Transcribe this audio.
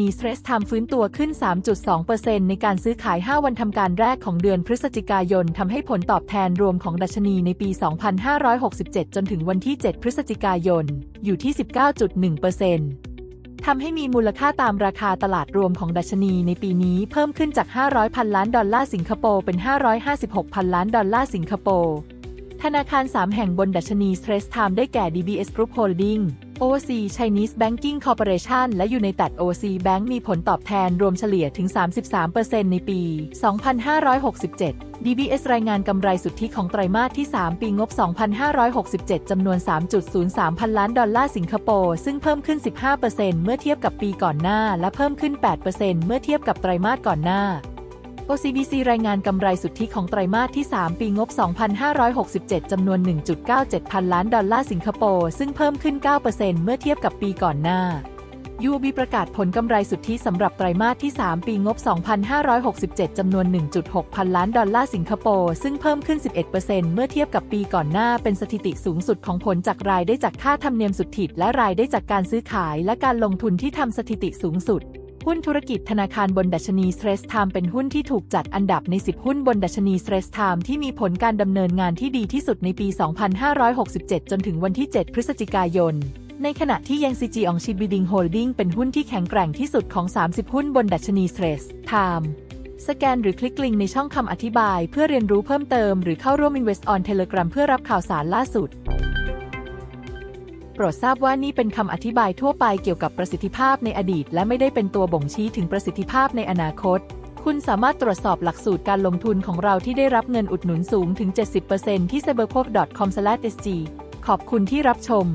นีสเตรสทม์ฟื้นตัวขึ้น 3.2%ในการซื้อขาย 5 วันทำการแรกของเดือนพฤศจิกายนทำให้ผลตอบแทนรวมของดัชนีในปี 2567 จนถึงวันที่ 7 พฤศจิกายน อยู่ที่ 19.1%ทำให้มีมูลค่าตามราคาตลาดรวมของดัชนีในปีนี้เพิ่มขึ้นจาก 500พันล้านดอลลาร์สิงคโปร์เป็น 556พันล้านดอลลาร์สิงคโปร์ธนาคาร 3 แห่งบนดัชนี Stress Time ได้แก่ DBS Group Holding OC Chinese Banking Corporation และ United OC Bank มีผลตอบแทนรวมเฉลี่ยถึง 33%ในปี 2567 DBS รายงานกำไรสุทธิของไตรมาสที่ 3 ปีงบ 2567 จำนวน 3.03 พันล้านดอลลาร์สิงคโปร์ ซึ่งเพิ่มขึ้น 15%เมื่อเทียบกับปีก่อนหน้า และเพิ่มขึ้น 8%เมื่อเทียบกับไตรมาสก่อนหน้า OCBC รายงานกำไรสุทธิของไตรมาสที่ 3 ปีงบ 2567 จำนวน 1.97 พันล้านดอลลาร์สิงคโปร์ ซึ่งเพิ่มขึ้น 9%เมื่อเทียบกับปีก่อนหน้า UOB ประกาศผลกำไรสุทธิสำหรับไตรมาสที่ 3 ปีงบ 2567 จำนวน 1.6 พันล้านดอลลาร์สิงคโปร์ ซึ่งเพิ่มขึ้น 11%เมื่อเทียบกับปีก่อนหน้า เป็นสถิติสูงสุดของผลจากรายได้จากค่าธรรมเนียมสุทธิและรายได้จากการซื้อขายและการลงทุนที่ทำสถิติสูงสุด หุ้นธุรกิจธนาคารบนดัชนี Stress Time เป็นหุ้นที่ถูกจัดอันดับใน 10 หุ้นบนดัชนี Stress Time ที่มีผลการดำเนินงานที่ดีที่สุดในปี 2567 จนถึงวันที่ 7 พฤศจิกายน ในขณะที่ยัง CG o n g s h i Building Holding เป็นหุ้นที่แข็งแกร่งที่สุดของ 30 หุ้นบนดัชนี Stress Time สแกนหรือคลิกลิงก์ในช่องคำอธิบาย เพื่อเรียนรู้เพิ่มเติมหรือเข้าร่วม Invest on Telegram เพื่อรับข่าวสารล่าสุด โปรดทราบว่านี่เป็นคำอธิบายทั่วไปเกี่ยวกับประสิทธิภาพในอดีต และไม่ได้เป็นตัวบ่งชี้ถึงประสิทธิภาพในอนาคต คุณสามารถตรวจสอบหลักสูตรการลงทุนของเราที่ได้รับเงินอุดหนุนสูงถึง 70%ที่ cybercop.com/sg ขอบคุณที่รับชม